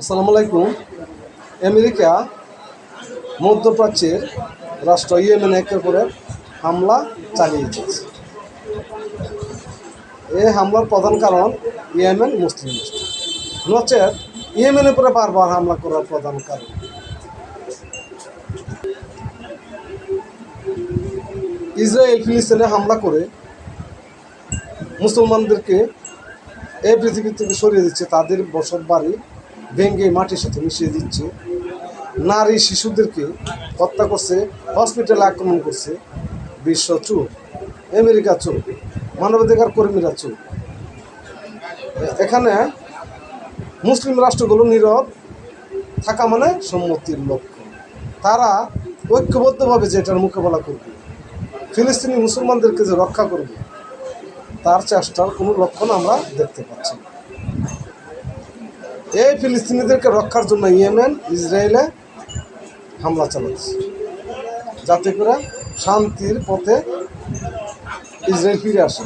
আসসালামু আলাইকুম। আমেরিকা, মধ্যপ্রাচ্যের রাষ্ট্র ইয়েমেন একের পরে হামলা চালিয়েছে এই হামলার প্রধান কারণ ইয়েমেন মুসলিম রাষ্ট্র। নচেত ইয়েমেনের উপরে বারবার হামলা করার প্রধান কারণ। ইসরায়েল ফিলিস্তিনে হামলা করে মুসলমানদেরকে এই পৃথিবী থেকে সরিয়ে দিচ্ছে, তাদের বসত বাড়ি ভেঙ্গে মাটির সাথে মিশিয়ে দিচ্ছে। নারী শিশুদেরকে হত্যা করছে হসপিটালে আক্রমণ করছে। বিশ্ব চুপ আমেরিকা চুপ মানবাধিকার কর্মীরা এ- এখানে মুসলিম রাষ্ট্রগুলো নীরব, থাকা মানে সম্মতির লক্ষ্য। তারা ঐক্যবদ্ধভাবে যে এটার মোকাবেলা করবে, ফিলিস্তিনি মুসলমানদেরকে যে রক্ষা করবে, তার চেষ্টার কোনো লক্ষণ আমরা দেখতে পাচ্ছি। এই ফিলিস্তিনিদেরকে রক্ষার জন্য ইয়েমেন, ইসরায়েলে হামলা চালাচ্ছে। যাতে করে শান্তির পথে ইসরায়েল ফিরে আসে।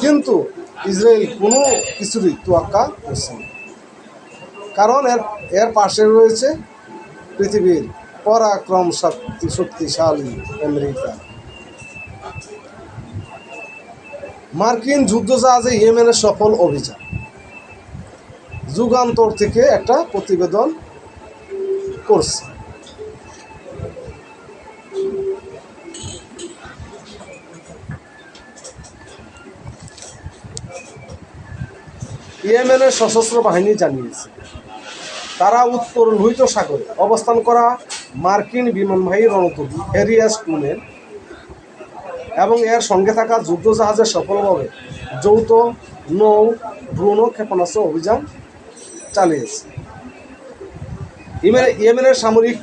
কিন্তু ইসরায়েল কোনো কিছুরই তোয়াক্কা করছে না। কারণ এর এর পাশে রয়েছে পৃথিবীর পরাক্রম শক্তি শক্তিশালী আমেরিকা। মার্কিন যুদ্ধ যুদ্ধজাহাজে ইয়েমেনের সফল অভিযান। যুগান্তর থেকে একটা প্রতিবেদন করছে। ইয়েমেনের সশস্ত্র বাহিনী জানিয়েছে, তারা উত্তর লোহিত সাগরে অবস্থান করা মার্কিন বিমানবাহী রণতরী হ্যারিয়াস টুনের এবং এর সঙ্গে থাকা যুদ্ধজাহাজে সফলভাবে যৌথ নৌ ও ক্ষেপণাস্ত্র অভিযান চালিয়েছে। ইমেন ইয়েমেনের সামরিক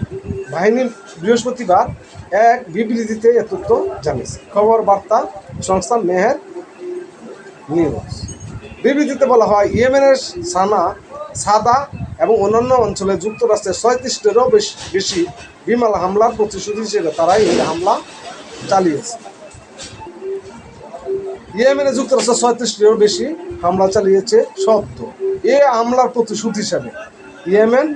বাহিনী বৃহস্পতিবার এক বিবৃতিতে এ তথ্য জানিয়েছে। খবর, বার্তা, সংস্থা মেহের নিউজ। বিবৃতিতে বলা হয়, ইয়েমেনের সানা, সাদা এবং অন্যান্য অঞ্চলে যুক্তরাষ্ট্রের ছয়ত্রিশটিরও বেশ- বেশি বিমান হামলার প্রতিশ্রুতি হিসেবে তারা এই হামলা চালিয়েছে। ইয়েমেনে যুক্তরাষ্ট্র ছয়ত্রিশটিরও বেশি হামলা চালিয়েছে শব্দ এ হামলার প্রতিশোধ হিসাবে ইয়েমেন,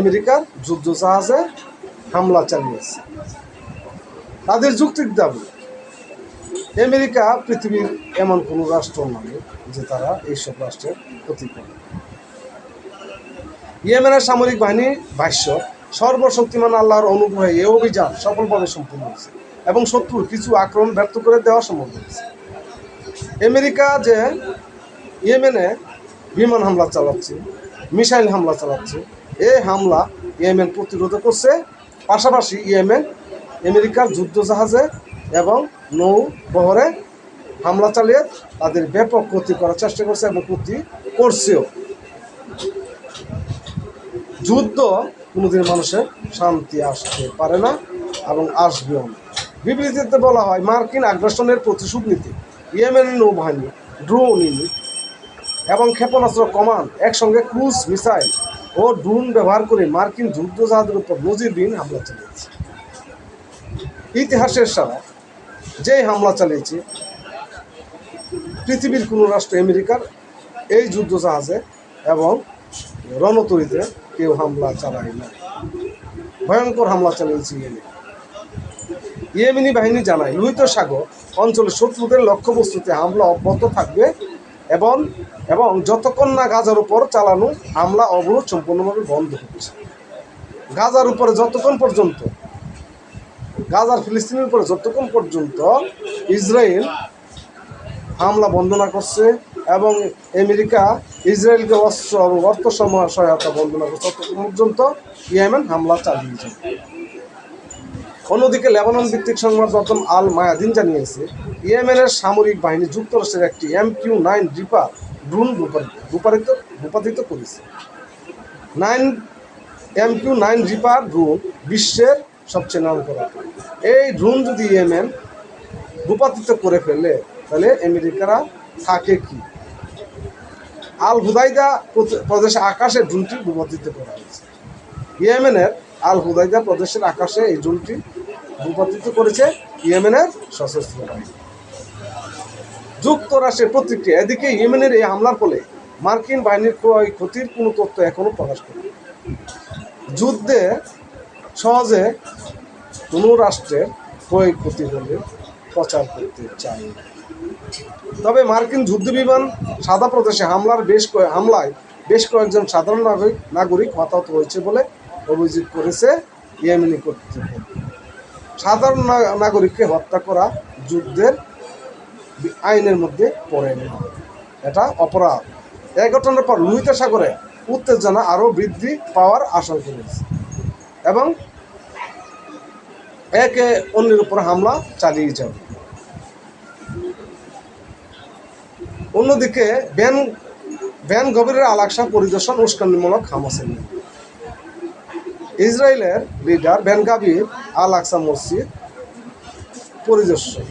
আমেরিকার যুদ্ধ জাহাজে হামলা চালিয়েছে। তাদের যুক্তির দাবি, আমেরিকা পৃথিবীর এমন কোনো রাষ্ট্র নয় যে তারা এইসব রাষ্ট্রের ক্ষতি করে ইয়েমেনের সামরিক বাহিনী ভাষ্য, সর্বশক্তিমান আল্লাহর অনুগ্রহে এই অভিযান সফলভাবে সম্পূর্ণ হয়েছে এবং শত্রুর কিছু আক্রমণ ব্যর্থ করে দেওয়া সম্ভব হয়েছে। আমেরিকা যে ইয়েমেনে বিমান হামলা চালাচ্ছে, মিসাইল হামলা চালাচ্ছে, এই হামলা ইয়েমেন প্রতিরোধ করছে। পাশাপাশি ইয়েমেন আমেরিকার যুদ্ধজাহাজে এবং নৌ বহরে হামলা চালিয়ে তাদের ব্যাপক ক্ষতি করার চেষ্টা করছে এবং ক্ষতি করছেও। যুদ্ধ কোনোদিন মানুষের শান্তি আসতে পারে না এবং আসবেও না। বিবৃতিতে বলা হয়, মার্কিন আগ্রাসনের প্রতিশোধ নিতে ইয়েমেনের নৌবাহিনী, ড্রোন ইউনিট এবং ক্ষেপণাস্ত্র কমান্ড একসঙ্গে ক্রুজ, মিসাইল ও ড্রোন ব্যবহার করে মার্কিন যুদ্ধজাহাজের উপর নজিরবিহীন হামলা চালিয়েছে। ইতিহাসের সারা, যেই হামলা চালিয়েছে, পৃথিবীর কোনো রাষ্ট্র আমেরিকার এই যুদ্ধজাহাজে এবং রণতরীতে কেউ হামলা চালায় না ভয়ঙ্কর হামলা চালিয়েছে ইয়েমেন। ইয়েমেনি বাহিনী জানায়, লোহিত সাগর অঞ্চলে শত্রুদের লক্ষ্যবস্তুতে হামলা অব্যাহত থাকবে এবং এবং যতক্ষণ না গাজার উপর চালানো হামলা অবরোধ সম্পূর্ণভাবে বন্ধ হচ্ছে গাজার উপরে যতক্ষণ পর্যন্ত, গাজার ফিলিস্তিনের উপরে যতক্ষণ পর্যন্ত ইসরায়েল হামলা বন্ধ না করছে এবং আমেরিকা ইসরায়েলকে অস্ত্র অর্থ সম- সহায়তা বন্ধ না করছে, ততক্ষণ পর্যন্ত ইয়েমেন হামলা চালিয়ে অন্যদিকে লেবানন ভিত্তিক সংবাদ মাধ্যম আল মায়াদিন জানিয়েছে, ইয়েমেনের সামরিক বাহিনী যুক্তরাষ্ট্রের একটি M Q nine reaper drone রূপায়িত রূপায়িত করেছে। Nine M Q nine reaper drone বিশ্বের সবচেয়ে নাম করা এই ড্রোন যদি ইয়েমেন রূপান্তরিত করে ফেলে, তাহলে আমেরিকারা থাকে কি? আল হুদাইদা প্রদ- প্রদেশে আকাশে ড্রোনটি রূপান্তরিত করা হয়েছে। ইয়েমেনের আল হুদাইদা প্রদেশের আকাশে এই ড্রোনটি রূপান্তরিত করেছে ইয়েমেনের সশস্ত্র বাহিনী। যুক্তরাষ্ট্রের প্রতিক্রিয়া, এদিকে ইয়েমেনের এই হামলার ফলে মার্কিন বাহিনীর ক্রয় ক্ষতির কোনো তথ্য এখনও প্রকাশ করে যুদ্ধে সহজে কোনো রাষ্ট্রের ক্রয় ক্ষতি হলে প্রচার করতে চায় তবে মার্কিন যুদ্ধ বিমান সাদা প্রদেশে হামলার বেশ হামলায় বেশ কয়েকজন সাধারণ নাগরিক নাগরিক হতাহত হয়েছে বলে অভিযোগ করেছে, ইয়েমেনি কর্তৃপক্ষ। সাধারণ নাগরিককে হত্যা করা যুদ্ধের আইনের মধ্যে পড়ে না। এটা অপরাধ। এই ঘটনার পর লোহিত সাগরে উত্তেজনা আরও বৃদ্ধি পাওয়ার আশঙ্কা রয়েছে এবং একে অন্যের উপর হামলা চালিয়ে যাবে। অন্যদিকে ব্যান ব্যান গভীরের আলাকসা পরিদর্শন উস্কানিমূলক হামাসের নিয়ে। ইসরায়েলের লিডার বেন গাবির আল আকসা মসজিদ পরিদর্শন।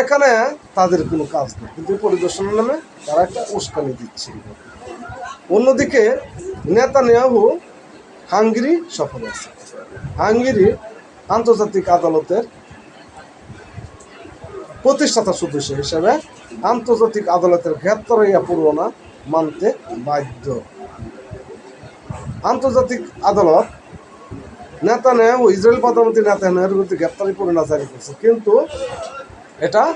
এখানে তাদের কোনো কাজ নেই, কিন্তু পরিদর্শনের নামে তারা একটা উস্কানি দিচ্ছে। অন্যদিকে নেতানিয়াহু হাঙ্গেরি সফরে আছে হাঙ্গেরি আন্তর্জাতিক আদালতের প্রতিষ্ঠাতা সদস্য হিসেবে আন্তর্জাতিক আদালতের গ্রেপ্তারিয়া পরোয়ানা মানতে বাধ্য। আন্তর্জাতিক আদালত নেতানিয়াহু, ইসরায়েল প্রধানমন্ত্রী নেতানিয়াহুর বিরুদ্ধে গ্রেপ্তারি পরোয়ানা জারি করছে কিন্তু এটা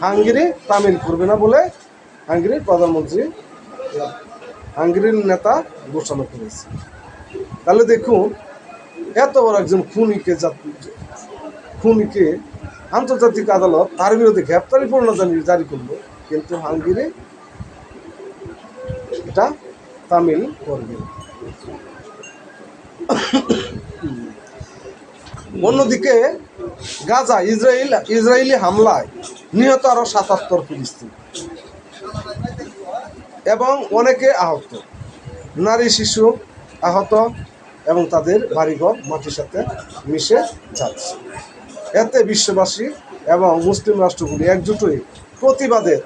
হাঙ্গেরি তামিল করবে না বলে হাঙ্গেরির প্রধানমন্ত্রী, হাঙ্গেরির নেতা ঘোষণা করেছে তাহলে দেখুন, এত বড় একজন খুনিকে খুনিকে আন্তর্জাতিক আদালত তার বিরুদ্ধে গ্রেপ্তারি পরোয়ানা জারি- করল, কিন্তু হাঙ্গেরি এটা তামিল করবে না। অন্যদিকে গাজা, ইসরায়েল, ইসরায়েলি হামলায় নিহত আরও সাতাত্তর ফিলিস্তিন এবং অনেকে আহত নারী, শিশু আহত এবং তাদের বাড়িঘর, মাটির সাথে মিশে যাচ্ছে এতে বিশ্ববাসী এবং মুসলিম রাষ্ট্রগুলি একজুট হয়ে প্রতিবাদের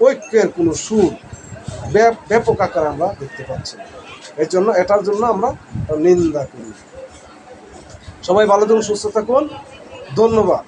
ঐক্যের কোনো সুর ব্যাপ- ব্যাপক আকারে আমরা দেখতে পাচ্ছি। এর জন্য এটার জন্য আমরা নিন্দা করি। সবাই ভালো থাকুন সুস্থ থাকুন। ধন্যবাদ।